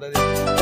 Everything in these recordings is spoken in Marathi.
बार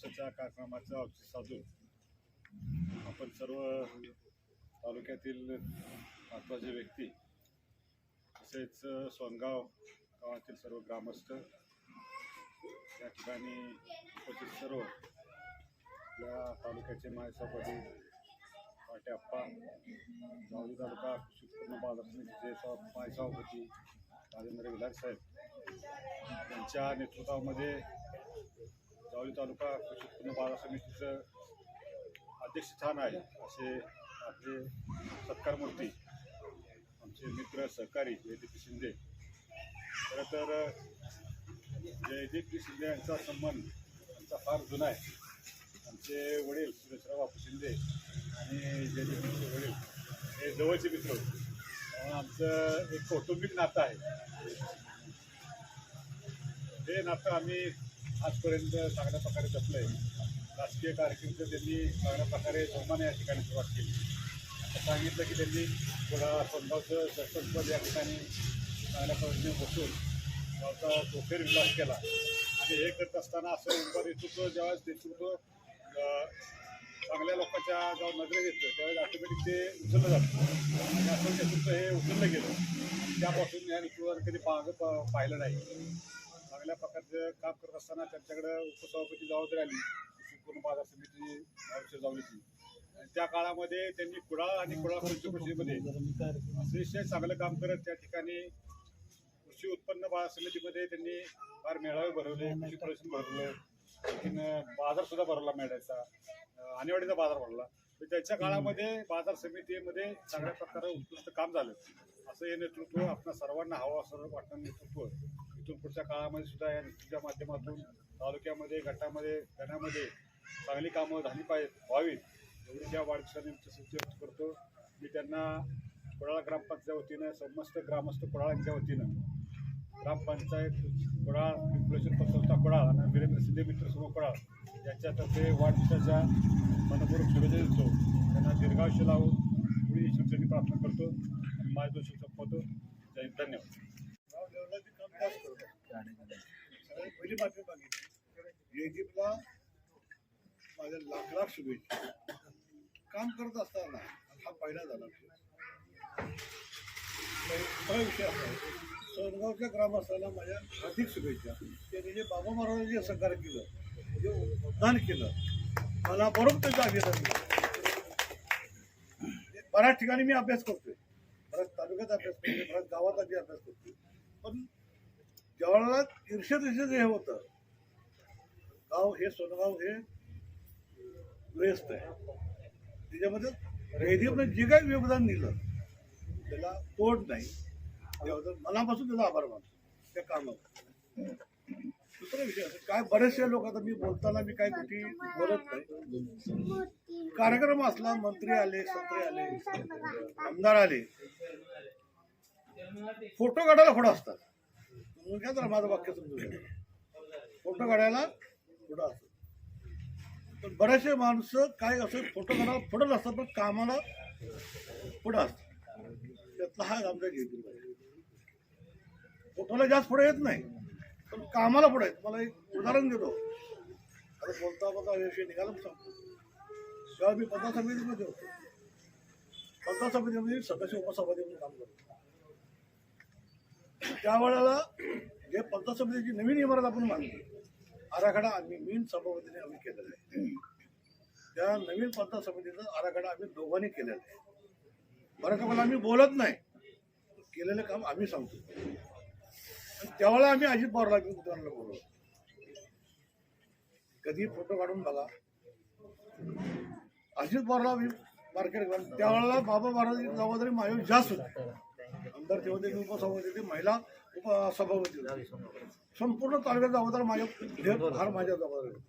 दिवसाच्या कार्यक्रमाचा औचित्य साधून आपण सर्व तालुक्यातील महत्त्वाचे व्यक्ती तसेच सोनगाव गावातील सर्व ग्रामस्थ या ठिकाणी उपस्थित सर्व या तालुक्याचे मायसभापती पाटे अप्पा जावळी तालुका कृषी उत्पन्न बाजार समितीचे सभा- राजेंद्र विलास साहेब यांच्या नेतृत्वामध्ये जावळी तालुका कृषी उत्पन्न बाजार समितीचं अध्यक्षस्थान आहे असे आपले सत्कार मूर्ती आमचे मित्र सहकारी जयदीप शिंदे. खरं तर जयदीप शिंदे यांचा संबंध यांचा फार जुना आहे. आमचे वडील सुरेशराव बापू शिंदे आणि जयदीपचे वडील हे जवळचे मित्र होते. त्यामुळे आमचं एक कौटुंबिक नातं आहे. हे नातं आम्ही आजपर्यंत चांगल्या प्रकारे जपलं आहे राजकीय कारकिर्द त्यांनी चांगल्या प्रकारे जोमाने या ठिकाणी सुरुवात केली. आता सांगितलं की त्यांनी थोडा सोनगावचं सरपंचपद या ठिकाणी चांगल्या पद्धतीने बसून गावचा चोखेर विकास केला. आणि हे करत असताना असं उंबर नेतृत्व ज्यावेळेस नेतृत्व चांगल्या लोकांच्या जेव्हा नजरेत येतं त्यावेळेस ऑटोमॅटिक ते उचललं जातं. आणि असं नेतृत्व हे उचललं गेलं. त्यापासून या नेतृत्वाने कधी मागं प- पाहिलं नाही. चांगल्या प्रकारचं काम करत असताना त्यांच्याकडे उपसभापती जबाबदारी आली. संपूर्ण बाजार समिती जावलीची आणि त्या काळामध्ये त्यांनी कुडाळ आणि कुडाळ पंचकृषीमध्ये अतिशय चांगलं काम करत त्या ठिकाणी कृषी उत्पन्न बाजार समितीमध्ये त्यांनी फार मेळावे भरवले कृषी प्रदर्शन भरवलं. आणखीन बाजार सुद्धा भरवला मेळायचा अं, आणेवाडीचा बाजार भरला तर त्याच्या काळामध्ये बाजार समितीमध्ये चांगल्या प्रकारे उत्कृष्ट काम झालं. असं हे नेतृत्व आपल्या सर्वांना हवं असं वाटणारं नेतृत्व. इथून पुढच्या काळामध्ये सुद्धा या नेतृत्वाच्या माध्यमातून तालुक्यामध्ये गटामध्ये गणामध्ये चांगली कामं झाली पाहिजे व्हावीत. एवढी त्या वाढदिवसानिमित्त सूची व्यक्त करतो मी त्यांना कुडाळ ग्रामपंचायत वतीनं समस्त ग्रामस्थ कुडाळांच्या वतीनं ग्रामपंचायत कुडाळ इन्फ्लुएशन संस्था कुडाळ आणि वीरेंद्र शिंदे मित्र समूह कुडाळ यांच्यातर्फे वाढदिवसाच्या मनपूर्वक शुभेच्छा देतो. त्यांना दीर्घायुष्य लावून पुढे ईश्वरचरणी प्रार्थना करतो. आणि माझे संपवतो जय धन्यवाद. पहिली बातमी बघितली जयदीपला माझ्या लाख लाख शुभेच्छा. काम करत असताना हा पहिला झाला दुसरा विषय असा सोनगावच्या ग्रामस्थांना माझ्या हार्दिक शुभेच्छा. त्यांनी जे बाबा महाराजांनी जे सहकार्य केलं जे उद्धान केलं मला बरोबर त्याचं अभिनंदन. केलं. बऱ्याच ठिकाणी मी अभ्यास करतोय. बऱ्याच अभ्यास करते बऱ्याच गावात आधी अभ्यास करते पण ज्यावेळेला ईर्षद ईर्षद हे होतं गाव हे सोनगाव हे व्यस्त आहे. त्याच्यामध्ये रेडिओनं जे काही योगदान दिलं त्याला तोड नाही. त्याबद्दल मनापासून त्याचा आभार मानतो. त्या कामावर. दुसरा विषय असं काय बरेचसे लोक आता मी बोलताना मी काय कुठे बोलत नाही. कार्यक्रम असला मंत्री आले संत्री आले आमदार आले फोटो काढायला पुढं असतात? म्हणून काय तर माझं वाक्य समजून फोटो काढायला पुढं असतात? पण बरेचसे माणसं काय असं फोटो काढायला पुढं नसतात पण कामाला पुढं असतात. त्यातला हा आमचा घेतला फोटोला जास्त पुढे येत नाही. पण कामाला पुढे आहेत. मला एक उदाहरण देतो. आता बोलता बोलता विषय निघाला सांगतो तेव्हा मी पंधरा समितीमध्ये होतो. पंधरा समितीमध्ये सदस्य उपसभापती म्हणून काम करतो. त्यावेळेला जे पंधरा समितीची नवीन इमारत आपण मांडली. आराखडा आम्ही मीन सभापतीने आम्ही केलेला आहे. त्या नवीन पंचायत समितीचा आराखडा आम्ही दोघांनी केलेला आहे. बरं का मला आम्ही बोलत नाही. केलेलं काम आम्ही सांगतो. त्यावेळेला आम्ही अजित पवारला घेऊन उदाहरणाला बोलवलं कधी फोटो काढून बघा. अजित पवारला मी मार्केट त्यावेळेला बाबा महाराज जबाबदारी माझ्यावर जास्त होती. आमदार तेव्हा ते उपसभापती होते महिला उपसभापती संपूर्ण तालुक्यात जबाबदार माझ्या फार माझ्या जबाबदारी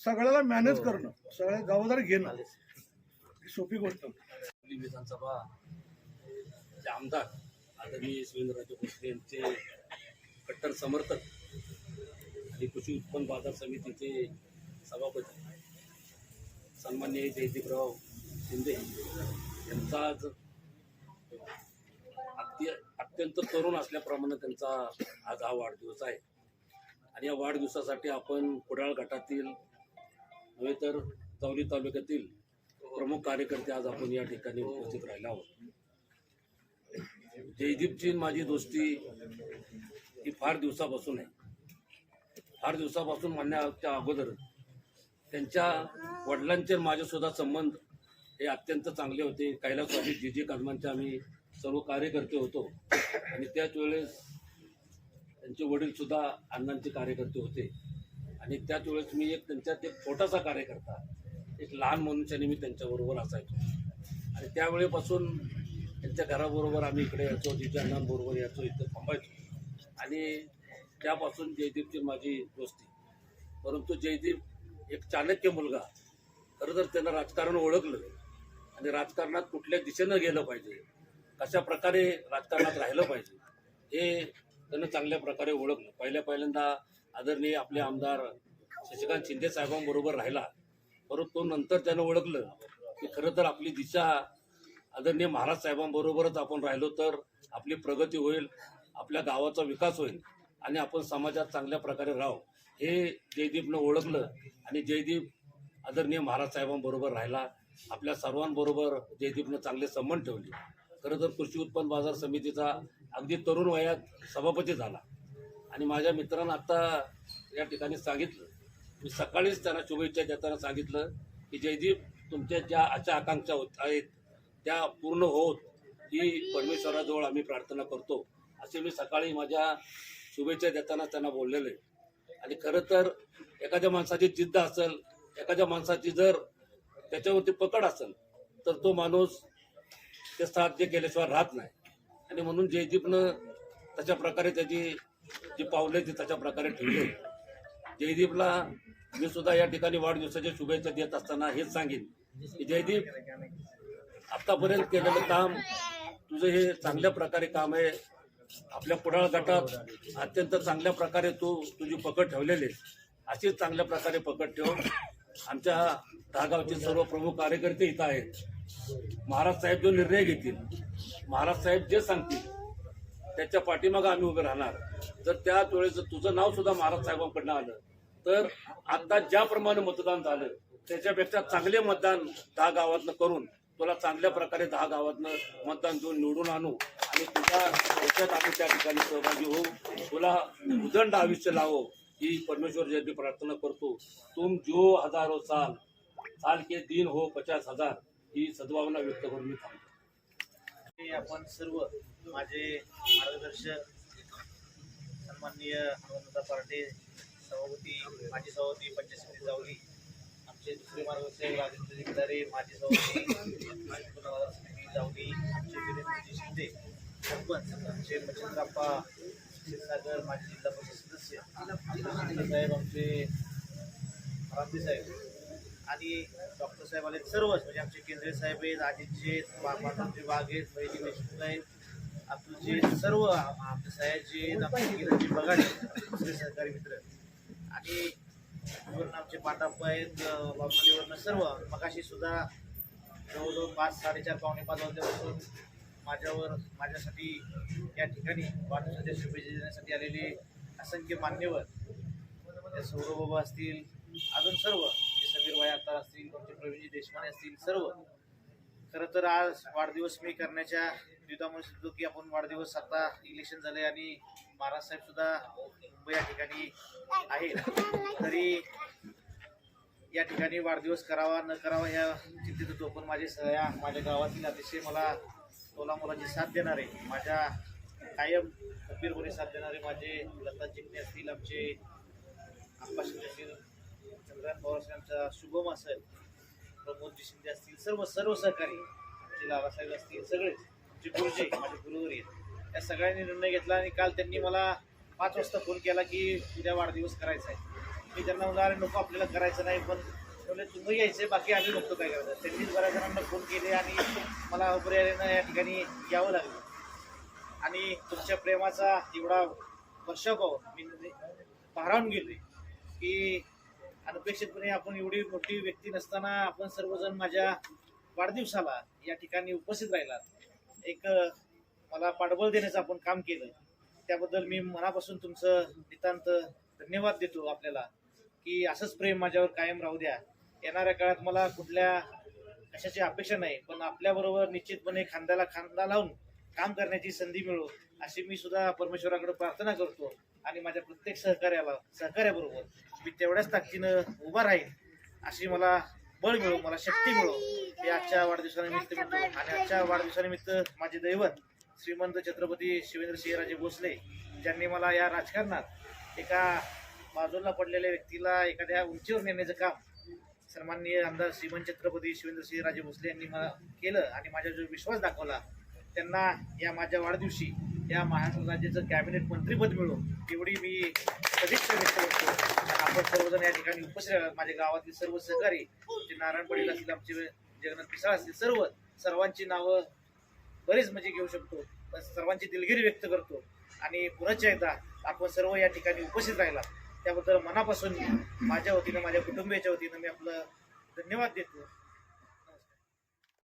सगळ्याला मॅनेज करणं सगळ्या जबाबदारी घेणं ही सोपी गोष्ट विधानसभा आमदार आदरणीय शिवेंद्रराजे भोसले यांचे कट्टर समर्थक आणि कृषी उत्पन्न बाजार समितीचे सभापती सन्मान्य जयदीपराव शिंदे यांचा आज अत्य अत्यंत तरुण असल्याप्रमाणे त्यांचा आज हा वाढदिवस आहे. आणि या वाढदिवसासाठी आपण कुडाळ गटातील नव्हे तर चौली तालुक्यातील प्रमुख कार्यकर्ते आज आपण या ठिकाणी उपस्थित राहिला आहोत. जयदीपची माझी दोस्ती ही फार दिवसापासून आहे. फार दिवसापासून म्हणण्याच्या अगोदर त्यांच्या वडिलांचे माझ्यासुद्धा संबंध हे अत्यंत चांगले होते. कैलासवासी जी जी कदमांचे आम्ही सर्व कार्यकर्ते होतो. आणि त्याच वेळेस त्यांचे वडीलसुद्धा अण्णांचे कार्यकर्ते होते. आणि त्याच वेळेस मी एक त्यांच्यात एक छोटासा कार्यकर्ता एक लहान मनुष्याने मी त्यांच्याबरोबर असायचो. आणि त्यावेळेपासून त्यांच्या घराबरोबर आम्ही इकडे यायचो तिच्या अण्णांबरोबर यायचो इथं थांबायचो. आणि त्यापासून जयदीपची माझी दोस्ती. परंतु जयदीप एक चाणक्य मुलगा. खरं तर त्यानं राजकारण ओळखलं. आणि राजकारणात कुठल्या दिशेनं गेलं पाहिजे? कशा प्रकारे राजकारणात राहिलं पाहिजे? हे त्यानं चांगल्या प्रकारे ओळखलं. पहिल्या पहिल्यांदा आदरणीय आपले आमदार शशिकांत शिंदे साहेबांबरोबर राहिला. परंतु नंतर त्यानं ओळखलं की खरं तर आपली दिशा आदरणीय महाराज साहेबांबरोबरच आपण राहिलो तर आपली प्रगती होईल. आपल्या गावाचा विकास होईल आणि आपण समाजात चांगल्या प्रकारे राहू हे जयदीपनं ओळखलं आणि जयदीप आदरणीय महाराज साहेबांबरोबर राहिला. आपल्या सर्वांबरोबर जयदीपनं चांगले संबंध ठेवले. खरं तर कृषी उत्पन्न बाजार समितीचा अगदी तरुण वयात सभापती झाला. आणि माझ्या मित्रानं आत्ता या ठिकाणी सांगितलं. मी सकाळीच त्यांना शुभेच्छा देताना सांगितलं की जयदीप तुमच्या ज्या आशा आकांक्षा होत आहेत त्या पूर्ण होत ही परमेश्वराजवळ आम्ही प्रार्थना करतो. असे मी सकाळी माझ्या शुभेच्छा देताना त्यांना बोललेलं. आहे आणि खरं तर एखाद्या माणसाची जिद्द असेल एखाद्या माणसाची जर त्याच्यावरती पकड असेल तर तो माणूस ते साध्य केल्याशिवाय राहत नाही. आणि म्हणून जयदीपनं तशा प्रकारे त्याची जी पावले ती तशा प्रकारे ठेवली जयदीपला मी सुद्धा या ठिकाणी वाढदिवसाच्या शुभेच्छा देत असताना हेच सांगेन की जयदीप आतापर्यंत केलेलं काम तुझं हे चांगल्या प्रकारे काम आहे. आपल्या पुढाळ गटात अत्यंत चांगल्या प्रकारे तू तुझी पकड ठेवलेली अशीच चांगल्या प्रकारे पकड ठेव आमच्या दहागावचे सर्व प्रमुख कार्यकर्ते इथं आहेत. महाराज साहेब जो निर्णय घेतील महाराज साहेब जे सांगतील त्याच्या पाठीमागं आम्ही उभे राहणार. जर त्याच वेळेस तुझं नाव सुद्धा महाराज साहेबांकडनं आलं तर आता ज्याप्रमाणे मतदान झालं त्याच्यापेक्षा चांगले मतदान दहा गावातनं करून तुला चांगल्या प्रकारे दहा गावातनं मतदान देऊन निवडून आणू आणि तुझ्या याच्यात आम्ही त्या ठिकाणी सहभागी होऊ. तुला उदंड आयुष्य लावो ही परमेश्वर जयंती प्रार्थना करतो. तुम जो हजारो साल साल के दिन हो पचास हजार ही सद्भावना व्यक्त करून मी थांबतो. आपण सर्व माझे मार्गदर्शक सन्माननीय पार्टी पार्टे सभापती माजी सभापती पंचायत जावली आमचे दुसरे मार्गदर्शक राजेंद्र जिल्हारे माजी सभापती पुनर्वादा समिती जावली आमचे वीरेंद्रजी म्हणजे शिंदे. सरपंच आमचे मच्छिंद्रप्पा क्षीरसागर माजी जिल्हा परिषद सदस्य. आमचे साहेब आमचे रामदे साहेब. आणि डॉक्टर साहेब आले सर्वच म्हणजे आमचे केंद्रीय साहेब आहेत अजितजी आहेत माधवजी वाघ आहेत वैदिक देशमुख आहेत अब्दुलजी सर्व आमचे साहेबजी आहेत आमचे किरणजी बगाडे दुसरे सहकारी मित्र. आणि वरून आमचे पांडप्पा आहेत बाबुलीवरनं सर्व. मगाशी सुद्धा जवळजवळ पाच साडेचार पावणे पाच वाजल्यापासून माझ्यावर माझ्यासाठी या ठिकाणी वाढदिवसाच्या शुभेच्छा देण्यासाठी आलेले असंख्य मान्यवर. ते बाबा असतील अजून सर्व जे समीर भाई अत्तार असतील तुमचे प्रवीणजी देशमाने असतील सर्व. खरं तर आज वाढदिवस मी करण्याच्या द्विधामुळे सुद्धा की आपण वाढदिवस आता इलेक्शन झाले आणि महाराज सुद्धा मुंबई या ठिकाणी आहेत. तरी या ठिकाणी वाढदिवस करावा न करावा या चिंतेत होतो पण माझे सह्या माझ्या गावातील अतिशय मला तोला मुलाची साथ देणारे माझ्या कायम खंबीरपणे साथ देणारे माझे लता जिंकणे असतील आमचे आप्पा शिंदे असतील चंद्रकांत पवार असतील शुभम असेल प्रमोदजी शिंदे असतील सर्व सर्व सहकारी आमचे लालासाहेब असतील सगळेच आमचे गुरुजी माझे गुरुवरी आहेत. या सगळ्यांनी निर्णय घेतला आणि काल त्यांनी मला पाच वाजता फोन केला की उद्या वाढदिवस करायचा आहे. मी त्यांना म्हणलं नको आपल्याला करायचं नाही. पण म्हणजे तुम्ही यायचे बाकी आम्ही नको काय करायचं. त्यांनीच बऱ्याच जणांना फोन केले आणि मला अपरियाने या ठिकाणी यावं लागलं. आणि तुमच्या प्रेमाचा एवढा वर्षाभाव मी म्हणजे भारावून गेले की अनपेक्षितपणे आपण एवढी मोठी व्यक्ती नसताना आपण सर्वजण माझ्या वाढदिवसाला या ठिकाणी उपस्थित राहिलात. एक मला पाठबळ देण्याचं आपण काम केलं. त्याबद्दल मी मनापासून तुमचं नितांत धन्यवाद देतो आपल्याला की असंच प्रेम माझ्यावर कायम राहू द्या. येणाऱ्या काळात मला कुठल्या कशाची अपेक्षा नाही पण आपल्याबरोबर निश्चितपणे खांद्याला खांदा लावून काम करण्याची संधी मिळो अशी मी सुद्धा परमेश्वराकडे प्रार्थना करतो आणि माझ्या प्रत्येक सहकार्याला सहकार्याबरोबर मी तेवढ्याच ताकदीनं उभा राहील अशी मला बळ मिळो मला शक्ती मिळो. हे आजच्या वाढदिवसानिमित्त मिळतो आणि आजच्या वाढदिवसानिमित्त माझे दैवत श्रीमंत छत्रपती शिवेंद्रसिंहराजे भोसले ज्यांनी मला या राजकारणात एका बाजूला पडलेल्या व्यक्तीला एखाद्या उंचीवर नेण्याचं काम सन्माननीय आमदार श्रीमंत छत्रपती शिवेंद्रसिंहराजे भोसले यांनी मला केलं आणि माझ्या जो विश्वास दाखवला त्यांना या माझ्या वाढदिवशी या महाराष्ट्र राज्याचं कॅबिनेट मंत्रीपद मिळो एवढी मी सदिच्छा व्यक्त करतो. आपण सर्वजण या ठिकाणी उपस्थित माझ्या गावातील सर्व सहकारी जे नारायण पटेल असतील आमचे जगन्नाथ पिसाळ असतील सर्व सर्वांची नावं बरीच मजे म्हणजे घेऊ शकतो. पण सर्वांची दिलगिरी व्यक्त करतो. आणि पुन्हा एकदा आपण सर्व या ठिकाणी उपस्थित राहिला. त्याबद्दल मनापासून माझ्या वतीनं माझ्या कुटुंबियाच्या वतीनं मी आपलं धन्यवाद देतो.